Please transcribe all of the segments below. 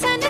pretend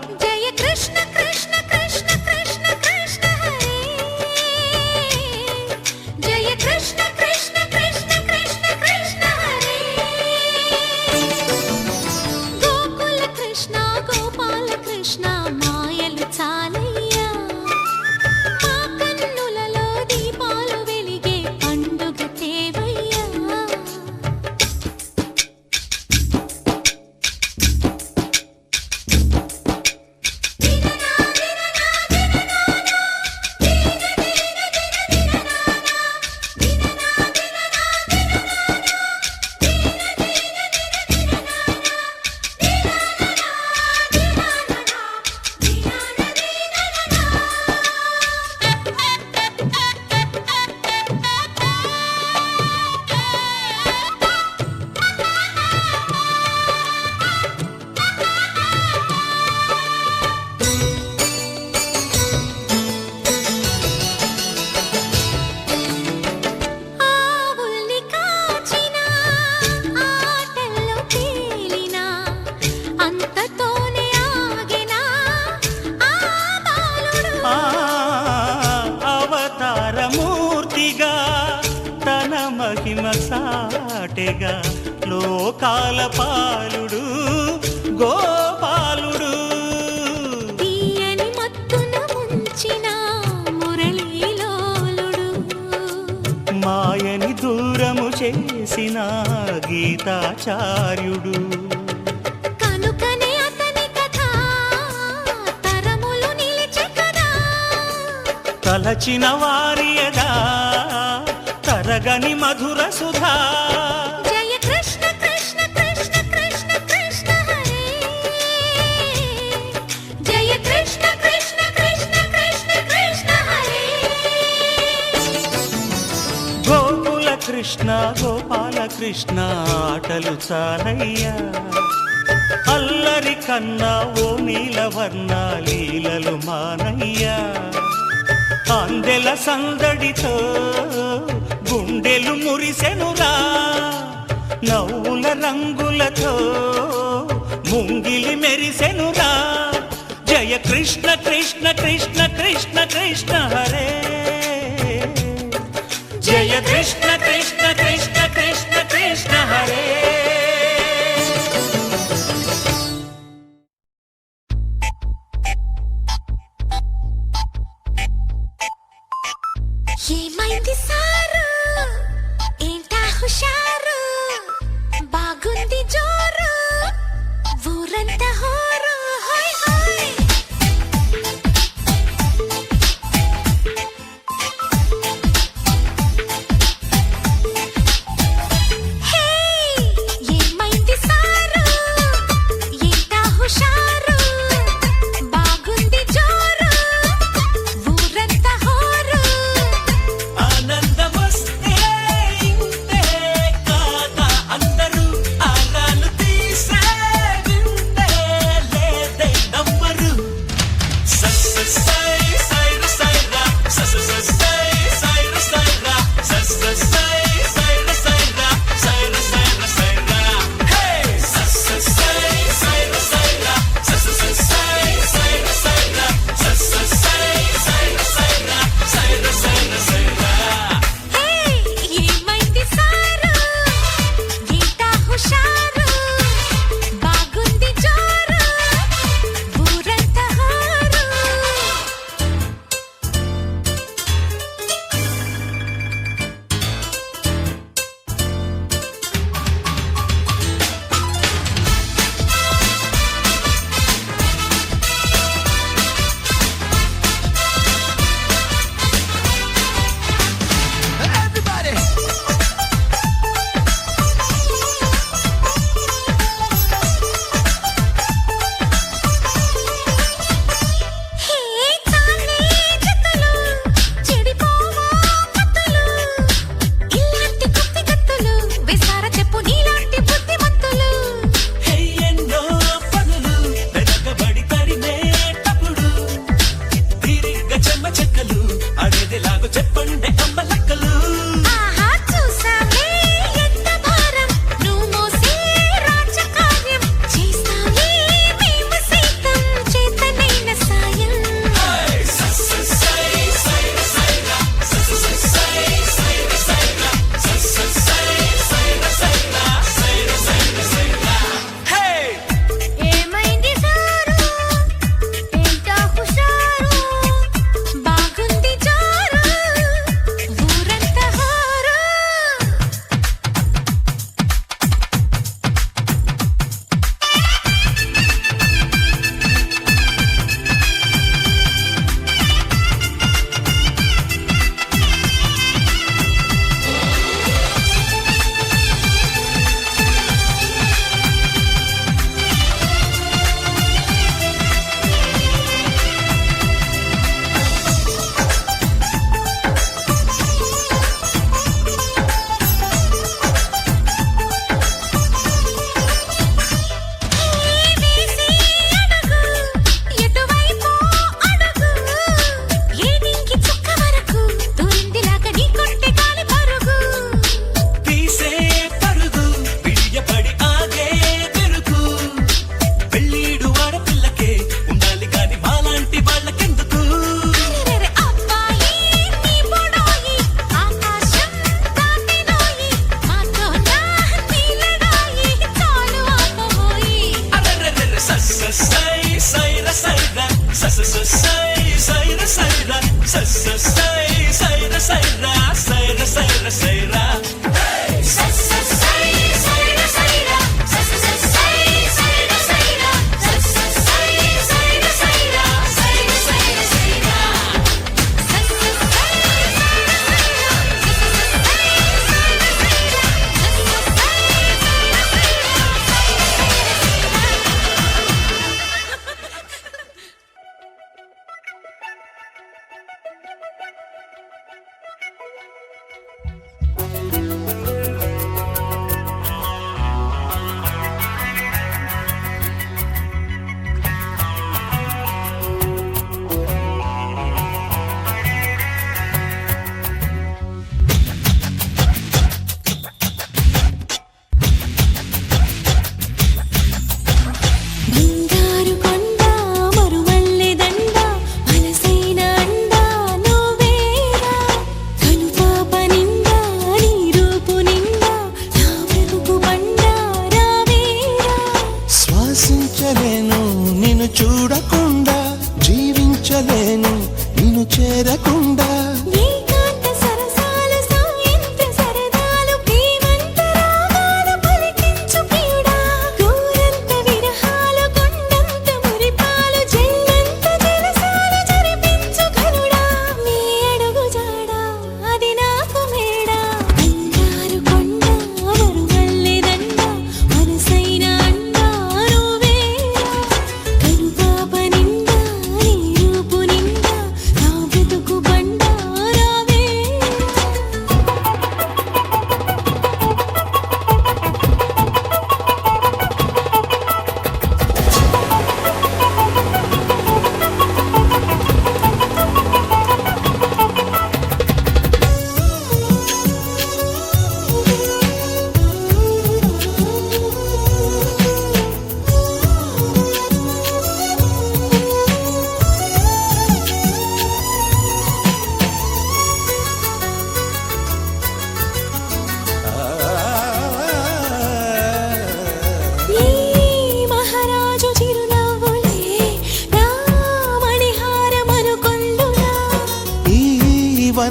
సాటెగా లోకాల పాలుడు గోపాలుడు. తీయని మత్తున ముంచిన మురళీలోలుడు. మాయని దూరము చేసిన గీతాచార్యుడు. కనుకనే అతని కథ తరగని మధుర సుధా. జయ కృష్ణ కృష్ణ కృష్ణ కృష్ణ కృష్ణ హరే. జయ కృష్ణ కృష్ణ కృష్ణ కృష్ణ కృష్ణ హరే. గోకుల కృష్ణ గోపాల కృష్ణ ఆటలు చాలయ్యా. అల్లరి కన్నా ఓ నీలవర్ణ లీలలు మానయ్యా. అందెల సందడితో గుండెలు మురిసెనురా. నవ్వుల రంగులతో ముంగిలి మెరిసెనురా. జయ కృష్ణ కృష్ణ కృష్ణ కృష్ణ కృష్ణ హరే. జయ కృష్ణ కృష్ణ కృష్ణ కృష్ణ కృష్ణ హరే. ఏమైంది సార్? Então choro.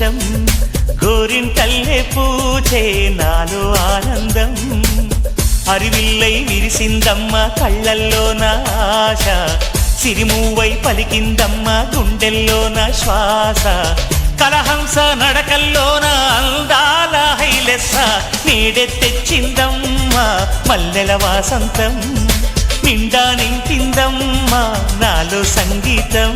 సంతోషం గోరింటల్లే పూజే నాలో ఆనందం. అరివిల్లై విరిసిందమ్మ కళ్ళల్లో నా ఆశ సిరిమూవై పలికిందమ్మ గుండెల్లో నా శ్వాస. కలహంస నడకల్లోన అందాల హైలెస్స నీడె తెచ్చిందమ్మ మల్లెల వాసంతం. నిండా నింపిందమ్మ నాలో సంగీతం.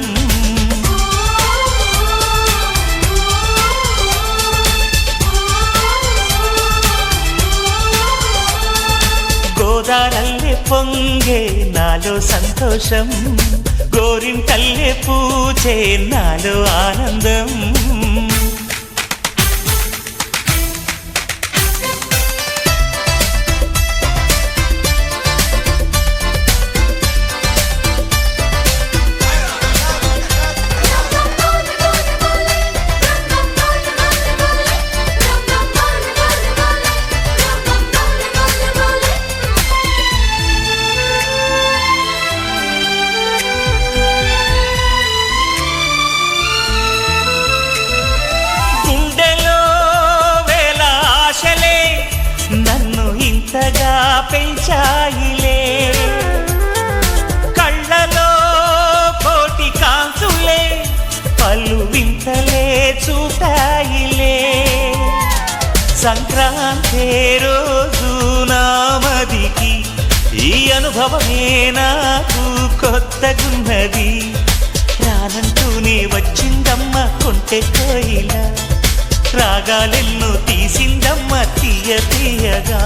గోదారల్లే పొంగే నాలో సంతోషం. గోరింటల్లే పూచే నాలో ఆనందం. సంక్రాంతి రోజు నామదికి ఈ అనుభవమే నాకు కొత్తగున్నది. రానంటూనే వచ్చిందమ్మ కొంటె కోయిల రాగాలెన్నో తీసిందమ్మ తీయ తీయగా.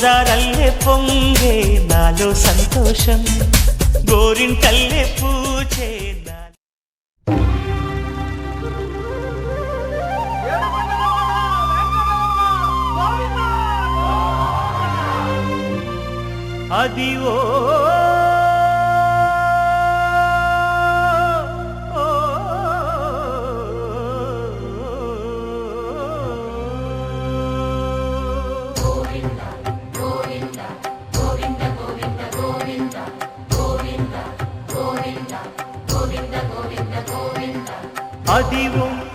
గోదారల్లే పొంగే నాలో సంతోషం. గోరింటల్లే పూచే అది ఓ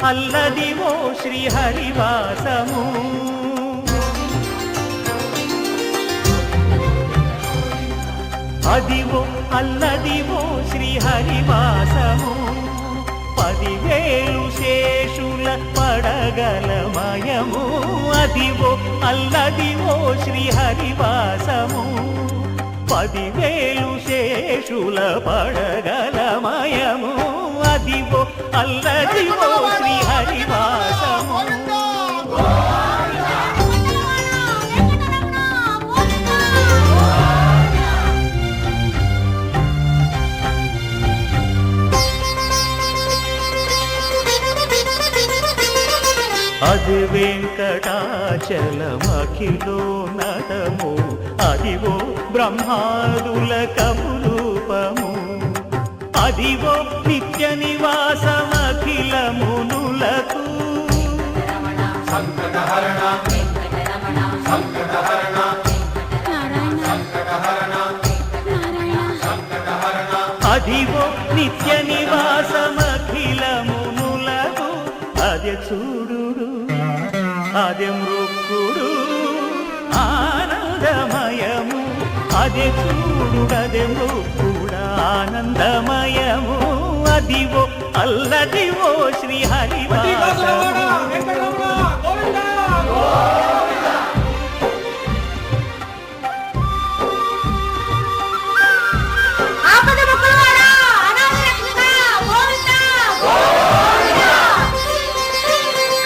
అల్లదివో శ్రీహరివాసము. అదివో అల్లదివో శ్రీహరివాసము. పదివేలు శేషుల పడగలమయము అదివో అల్లదివో శ్రీహరివాసము. పదివేలు శేషుల పడగలమయము అదివో అల్లదివో శ్రీహరివాసము అది వెంకటాచలమఖిలో నటము. అదివో బ్రహ్మాదుల కపురూపము అదివో నిత్య నివాసమఖిల మునులకు అదివో నిత్య నివాసమఖిల మునులకు అదే చూడు అదే మృక్కుడు ఆనందమయము. అదే చూడు అదే మృక్కుడు. ఆనందమయము. అదివో అల్లదివో శ్రీ హరివాసము ఆపద మొక్కులవాడా అనాథ రక్షక గోవిందా.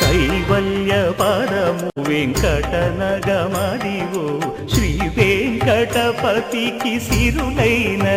కైవల్య పదము వెంకట నగమదివో శ్రీ వెంకటపతికి సిరులైనది భావింప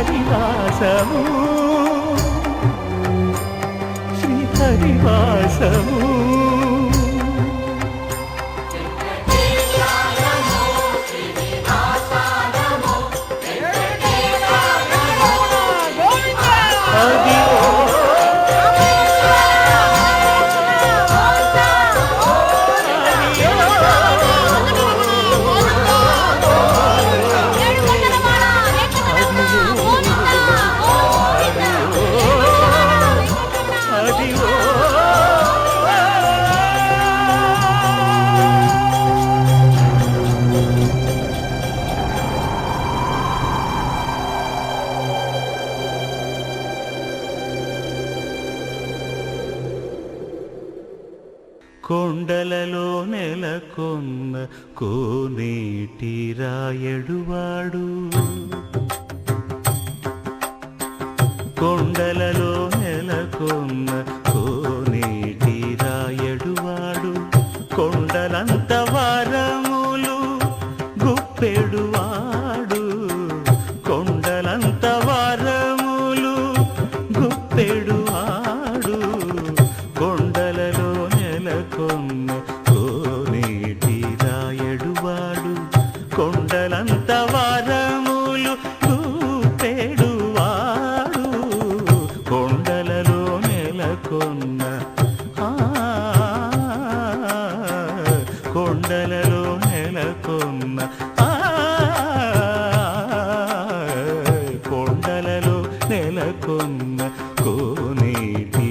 శ్రీహరివాసము శ్రీహరివాసము నెలకొన్న కోనేటి